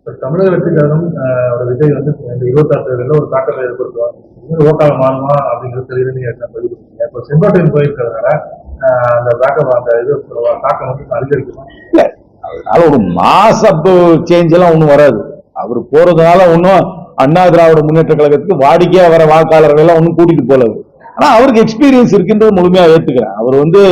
இப்ப தமிழக வெற்றி கழகம் விஜய் வந்து இந்த இருபத்தாறு தேர்தலில் ஒரு தாக்கத்தை ஏற்படுத்துவார். இன்னும் மாறுமா அப்படிங்கிறது தெரியுது நீங்க பதிவு பண்ணீங்க இப்போ செங்கோட்டையன் போயிருக்கிறதுனால அந்த தாக்கம் அந்த இது தாக்கம் வந்து அதிகரிக்குமா? இல்ல. அதனால ஒரு மாஸ் சேஞ்ச் எல்லாம் ஒன்றும் வராது. அவர் போறதுனால ஒன்றும் அண்ணா திராவிட முன்னேற்ற கழகத்துக்கு வாடிக்கையா வர வாக்காளர்கள் எல்லாம் ஒன்றும் கூட்டிட்டு போல அவரு. ஆனா அவருக்கு எக்ஸ்பீரியன்ஸ் இருக்குன்றது முழுமையா ஏத்துக்கிறேன். அவர் வந்து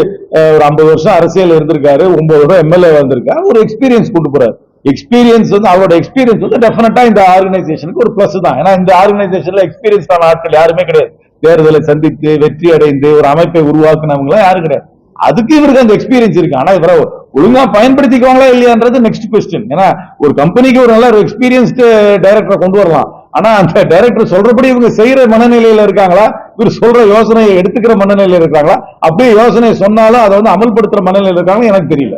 ஒரு ஐம்பது வருஷம் அரசியல் இருந்திருக்காரு ஒன்பது வருடம் எம்எல்ஏ வந்திருக்காரு. ஒரு எக்ஸ்பீரியன்ஸ் கூட்டு போறாரு. எக்ஸ்பீரியன்ஸ் வந்து அவரோட எக்ஸ்பீரியன்ஸ் வந்து டெஃபினட்டா இந்த ஆர்கனைசேஷனுக்கு ஒரு பிளஸ் தான். ஏன்னா இந்த ஆர்கனைசேஷன்ல எக்ஸ்பீரியன்ஸ் ஆன ஆட்கள் யாருமே கிடையாது. தேர்தலை சந்தித்து வெற்றி அடைந்து ஒரு அமைப்பை உருவாக்குனவங்க எல்லாம் யாரும் கிடையாது. அதுக்கு இவருக்கு அந்த எக்ஸ்பீரியன்ஸ் இருக்கு. ஆனா இவரை ஒழுங்கா பயன்படுத்திக்குவாங்களா இல்லையான்றது நெக்ஸ்ட் கொஸ்டின் ஏன்னா ஒரு கம்பெனிக்கு ஒரு நல்ல ஒரு எக்ஸ்பீரியன்ஸ்டு டைரக்டரை கொண்டு வரலாம். ஆனா அந்த டைரக்டர் சொல்றபடி இவங்க செய்யற மனநிலையில இருக்காங்களா? இவர் சொல்ற யோசனையை எடுத்துக்கிற மனநிலையில இருக்காங்களா? அப்படியே யோசனை சொன்னாலும் அதை வந்து அமல்படுத்துற மனநிலையில இருக்காங்க எனக்கு தெரியல.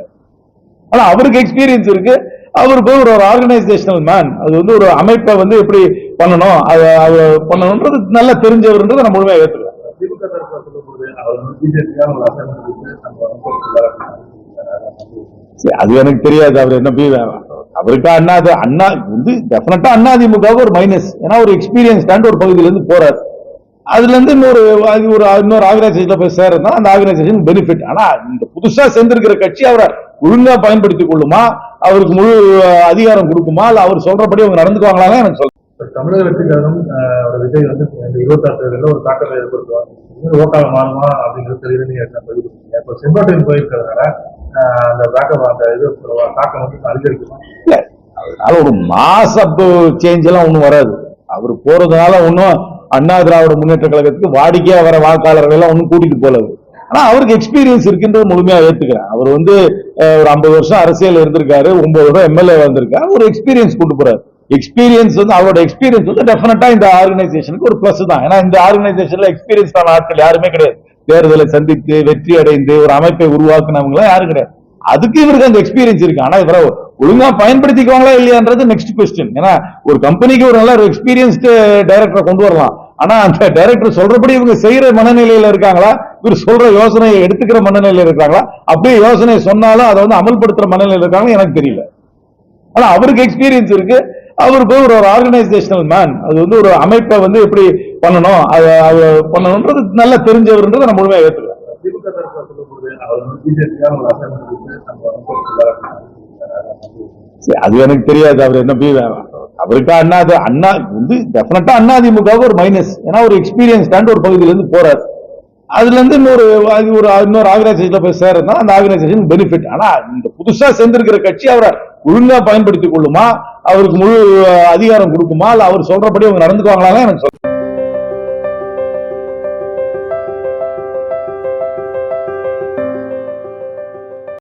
ஆனா அவருக்கு எக்ஸ்பீரியன்ஸ் இருக்கு. அவர் போய் ஒரு ஆர்கனைசேஷனல் மேன் அது வந்து ஒரு அமைப்பை வந்து எப்படி பண்ணணும்? அதை அதை பண்ணணும்ன்றது நல்லா தெரிஞ்சவர்ன்றதை முழுமையாக ஒரு நம்ம வந்து சரி, அது எனக்கு தெரியாது. அவர் என்ன போய் அவருக்கு அண்ணா அண்ணா வந்து டெஃபினட்டா அண்ணா திமுக ஒரு மைனஸ் ஏன்னா ஒரு எக்ஸ்பீரியன்ஸ் ஒரு பகுதியில இருந்து போறாரு. அதுல இருந்து இன்னொரு ஒரு இன்னொரு ஆர்கனைசேஷன்ல போய் சேர்றதுனா அந்த ஆர்கனைசேஷன் பெனிஃபிட் ஆனா இந்த புதுசா சேர்ந்திருக்கிற கட்சி அவரை ஒழுங்கா பயன்படுத்திக் கொள்ளுமா? அவருக்கு முழு அதிகாரம் கொடுக்குமா? இல்ல அவர் சொல்றபடி அவங்க நடந்துக்குவாங்களா எனக்கு சொல்ல தமிழக வெற்றி கழகம் விஜய் வந்து இந்த இருபத்தாறு ஒரு தாக்கத்தை ஏற்படுத்துவார். இன்னும் ஓட்டாக மாறுமா அப்படிங்கிறது தெரியல. நீங்க பதிவு கொடுத்தீங்க இப்போ செங்கோட்டையன் போயிருக்கிறதுனால அந்த தாக்கம் அந்த இது தாக்கம் வந்து அதிகரிக்குமா? இல்ல அதனால ஒரு மாஸ் அப் சேஞ்ச் எல்லாம் ஒண்ணும் வராது. அவர் போறதுனால ஒன்றும் அண்ணா திராவிட முன்னேற்ற கழகத்துக்கு வாடிக்கையா வர வாக்காளர்கள் எல்லாம் ஒன்றும் கூட்டிட்டு போல அவரு. ஆனா அவருக்கு எக்ஸ்பீரியன்ஸ் இருக்குன்றது முழுமையா ஏத்துக்கிறேன். அவர் வந்து ஒரு ஐம்பது வருஷம் அரசியல் இருந்திருக்காரு ஒன்பது வருடம் எம்எல்ஏ வந்திருக்காரு ஒரு எக்ஸ்பீரியன்ஸ் கொண்டு போறாரு. எக்ஸ்பீரியன்ஸ் வந்து அவரோட எக்ஸ்பீரியன்ஸ் வந்து டெஃபினட்டா இந்த ஆர்கனைசேஷனுக்கு ஒரு பிளஸ் தான். ஏன்னா இந்த ஆர்கனைசேஷன்ல எக்ஸ்பீரியன்ஸ் ஆன ஆட்கள் யாருமே கிடையாது. தேர்தலை சந்தித்து வெற்றி அடைந்து ஒரு அமைப்பை உருவாக்குனவங்க எல்லாம் யாரும் கிடையாது. அதுக்கு இவருக்கு அந்த எக்ஸ்பீரியன்ஸ் இருக்கு. ஆனா இவரை ஒழுங்கா பயன்படுத்திக்குவாங்களா இல்லையான்றது நெக்ஸ்ட் கொஸ்டின் ஏன்னா ஒரு கம்பெனிக்கு ஒரு நல்ல ஒரு எக்ஸ்பீரியன்ஸ்டு டைரக்டரை கொண்டு வரலாம். ஆனா அந்த டைரக்டர் சொல்றபடி இவங்க செய்யற மனநிலையில இருக்காங்களா? இவர் சொல்ற யோசனையை எடுத்துக்கிற மனநிலையில இருக்காங்களா அப்படியே யோசனை சொன்னாலும் அதை வந்து அமல்படுத்துற மனநிலையில இருக்காங்க எனக்கு தெரியல. ஆனா அவருக்கு எக்ஸ்பீரியன்ஸ் இருக்கு. அவர் போய் ஒரு ஆர்கனைசேஷனல் மேன் அது வந்து ஒரு அமைப்பை வந்து எப்படி பண்ணணும்? அதை அதை பண்ணணும்ன்றது நல்லா தெரிஞ்சவர்ன்றதை நான் முழுமையாக ஏற்றுக்கிறேன் நம்ம அது எனக்கு தெரியாது. அவர் என்ன போய் அவருக்கு அண்ணா அது அண்ணா வந்து டெஃபினட்டா அண்ணா திமுக ஒரு மைனஸ் ஏன்னா ஒரு எக்ஸ்பீரியன்ஸ் ஒரு பகுதியில இருந்து போறாரு. அதுலேருந்து இன்னொரு அது ஒரு இன்னொரு ஆர்கனைசேஷன்ல போய் சேர்றதுனா அந்த ஆர்கனைசேஷன் பெனிஃபிட் ஆனால் இந்த புதுசாக சேர்ந்திருக்கிற கட்சி அவரை ஒழுங்காக பயன்படுத்திக் கொள்ளுமா? அவருக்கு முழு அதிகாரம் கொடுக்குமா? இல்லை அவர் சொல்றபடி அவங்க நடந்துக்குவாங்களா எனக்கு சொல்ல